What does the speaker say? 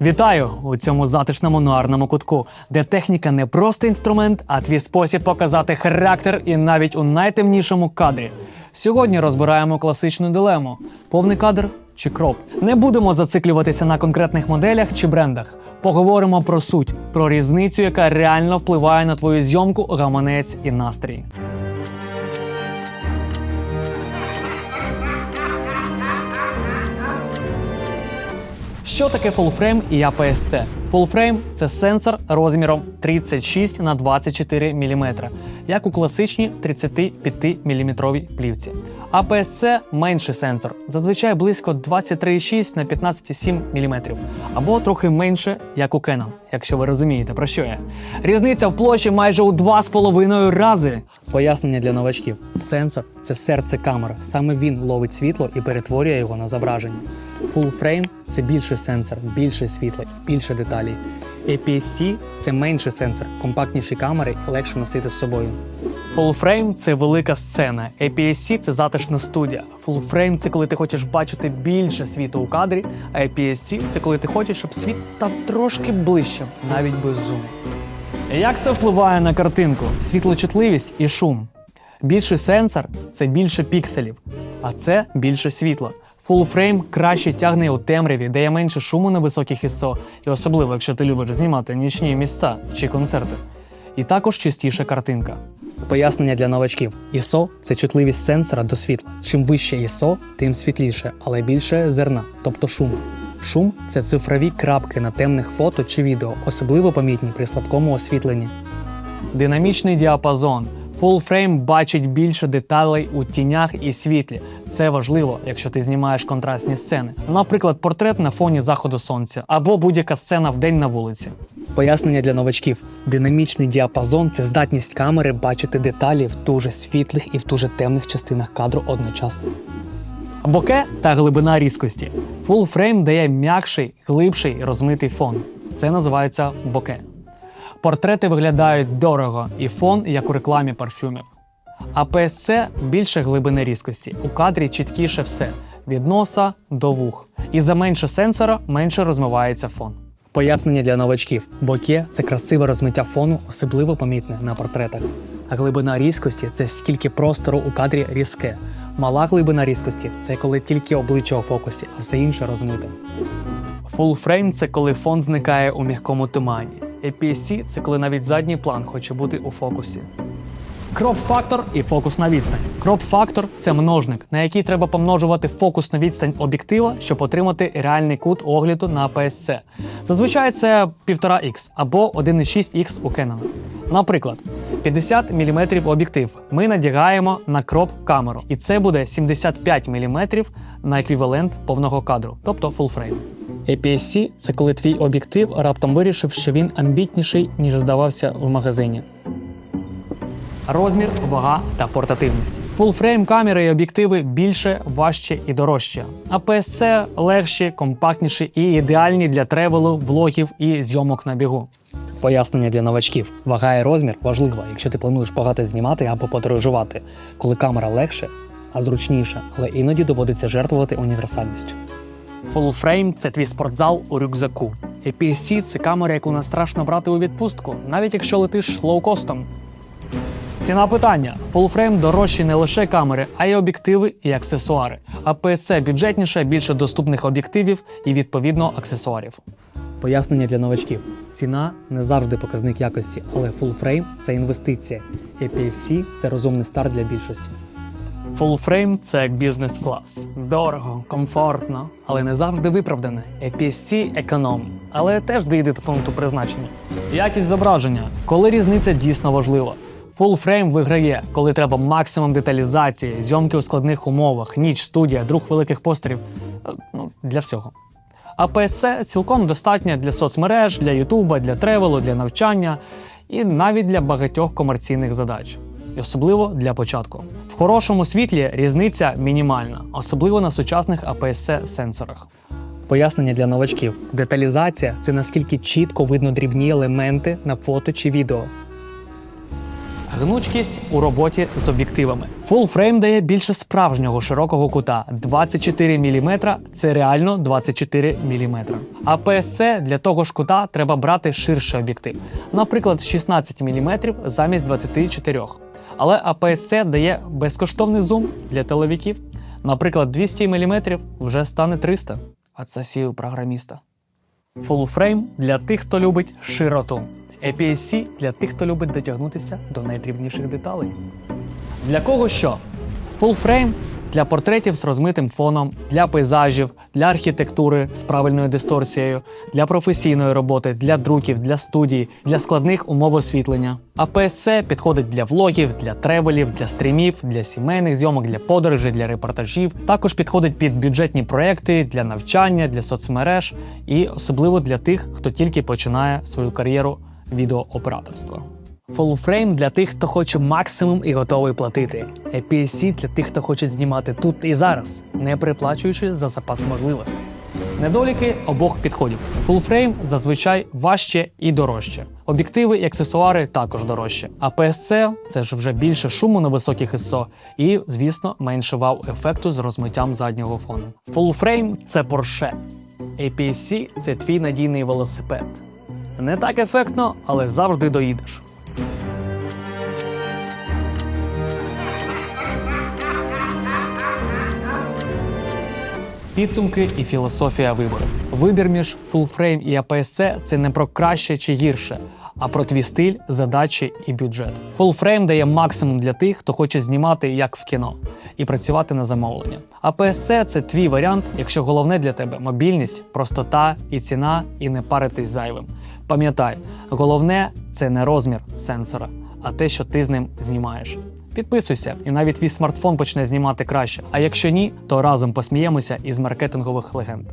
Вітаю у цьому затишному нуарному кутку, де техніка не просто інструмент, а твій спосіб показати характер і навіть у найтемнішому кадрі. Сьогодні розбираємо класичну дилему: повний кадр чи кроп. Не будемо зациклюватися на конкретних моделях чи брендах. Поговоримо про суть, про різницю, яка реально впливає на твою зйомку, гаманець і настрій. Що таке фулфрейм і APS-C? Фулфрейм це сенсор розміром 36 на 24 мм, як у класичній 35 мм плівці. APS-C – менший сенсор, зазвичай близько 23,6 на 15,7 мм, або трохи менше, як у Canon, якщо ви розумієте, про що я. Різниця в площі майже у 2,5 рази. Пояснення для новачків: сенсор це серце камери. Саме він ловить світло і перетворює його на зображення. Full frame – це більший сенсор, більше світла більше деталей. APS-C – це менший сенсор, компактніші камери і легше носити з собою. Full frame – це велика сцена. APS-C – це затишна студія. Full frame – це коли ти хочеш бачити більше світу у кадрі, а APS-C – це коли ти хочеш, щоб світ став трошки ближчим, навіть без зуму. Як це впливає на картинку? Світлочутливість і шум. Більший сенсор це більше пікселів, а це більше світла. Frame краще тягне у темряві, дає менше шуму на високих ISO, і особливо, якщо ти любиш знімати нічні місця чи концерти. І також чистіша картинка. Пояснення для новачків: ISO – це чутливість сенсора до світла. Чим вище ISO, тим світліше, але більше зерна, тобто шуму. Шум це цифрові крапки на темних фото чи відео, особливо помітні при слабкому освітленні. Динамічний діапазон. Full frame бачить більше деталей у тінях і світлі. Це важливо, якщо ти знімаєш контрастні сцени. Наприклад, портрет на фоні заходу сонця або будь-яка сцена в день на вулиці. Пояснення для новачків: динамічний діапазон це здатність камери бачити деталі в дуже світлих і в дуже темних частинах кадру одночасно. Боке та глибина різкості. Full frame дає м'якший, глибший розмитий фон. Це називається боке. Портрети виглядають дорого і фон, як у рекламі парфюмів. А PSC більше глибини різкості. У кадрі чіткіше все від носа до вух. І за менше сенсора менше розмивається фон. Пояснення для новачків: боке це красиве розмиття фону, особливо помітне на портретах. А глибина різкості це скільки простору у кадрі різке. Мала глибина різкості це коли тільки обличчя у фокусі, а все інше розмите. Frame – це коли фон зникає у м'якому тумані. APS-C – це коли навіть задній план хоче бути у фокусі. Кроп-фактор і фокусна відстань. Кроп-фактор це множник, на який треба помножувати фокусну відстань об'єктива, щоб отримати реальний кут огляду на APS-C. Зазвичай це 1,5х або 1,6х у Canon. Наприклад, 50 мм об'єктив ми надягаємо на кроп камеру, і це буде 75 мм на еквівалент повного кадру, тобто frame. APS-C – це коли твій об'єктив раптом вирішив, що він амбітніший, ніж здавався в магазині. Розмір, вага та портативність. Фулфрейм камери і об'єктиви більше, важче і дорожче. А PSC легші, компактніші і ідеальні для тревелу, влогів і зйомок на бігу. Пояснення для новачків: вага і розмір важлива, якщо ти плануєш багато знімати або подорожувати, коли камера легше, а зручніша, але іноді доводиться жертвувати універсальністю. Frame – це твій спортзал у рюкзаку. APS-C – це камера, яку не страшно брати у відпустку, навіть якщо летиш лоукостом. Ціна питання: Full-frame дорожчі не лише камери, а й об'єктиви і аксесуари. А PSC бюджетніше, більше доступних об'єктивів і відповідно аксесуарів. Пояснення для новачків: ціна не завжди показник якості, але Full-frame – це інвестиція. APS-C – це розумний старт для більшості. Frame – це як бізнес-клас. Дорого, комфортно, але не завжди виправдане. APS-C – економ, але теж дійде до пункту призначення. Якість зображення, коли різниця дійсно важлива. Frame виграє, коли треба максимум деталізації, зйомки у складних умовах, ніч, студія, друг великих постерів. Е, Ну, для всього. А PSC цілком достатня для соцмереж, для Ютуба, для тревелу, для навчання і навіть для багатьох комерційних задач. І особливо для початку. В хорошому світлі різниця мінімальна, особливо на сучасних APS-C сенсорах. Пояснення для новачків: деталізація це наскільки чітко видно дрібні елементи на фото чи відео. Гнучкість у роботі з об'єктивами. Frame дає більше справжнього широкого кута 24 мм це реально 24 мм. А PSC для того ж кута треба брати ширший об'єктив, наприклад, 16 мм замість 24 Але APS-C дає безкоштовний зум для телевіків. Наприклад, 200 мм вже стане 300. А це сів програміста. Frame для тих, хто любить широту. APS-C для тих, хто любить дотягнутися до найдрібніших деталей. Для кого що? Full Frame для портретів з розмитим фоном, для пейзажів, для архітектури з правильною дисторсією, для професійної роботи, для друків, для студій, для складних умов освітлення. А PSC підходить для влогів, для тревелів, для стрімів, для сімейних зйомок, для подорожей, для репортажів. Також підходить під бюджетні проекти, для навчання, для соцмереж і особливо для тих, хто тільки починає свою кар'єру відеооператорства. Full для тих, хто хоче максимум і готовий платити. APS-C для тих, хто хоче знімати тут і зараз, не переплачуючи за запас можливостей. Недоліки обох підходів. Frame зазвичай важче і дорожче. Об'єктиви і аксесуари також дорожчі. А PSC – це ж вже більше шуму на високих ISO і, звісно, менше вау-ефекту з розмиттям заднього фону. Frame – це Porsche. APS-C – це твій надійний велосипед. Не так ефектно, але завжди доїдеш. Підсумки і філософія вибору. Вибір між Frame і APS-C – це не про краще чи гірше, а про твій стиль, задачі і бюджет. Frame дає максимум для тих, хто хоче знімати як в кіно і працювати на замовлення. APS-C – це твій варіант, якщо головне для тебе мобільність, простота і ціна, і не паритись зайвим. Пам'ятай, головне це не розмір сенсора, а те, що ти з ним знімаєш. Підписуйся, і навіть твій смартфон почне знімати краще. А якщо ні, то разом посміємося із маркетингових легенд.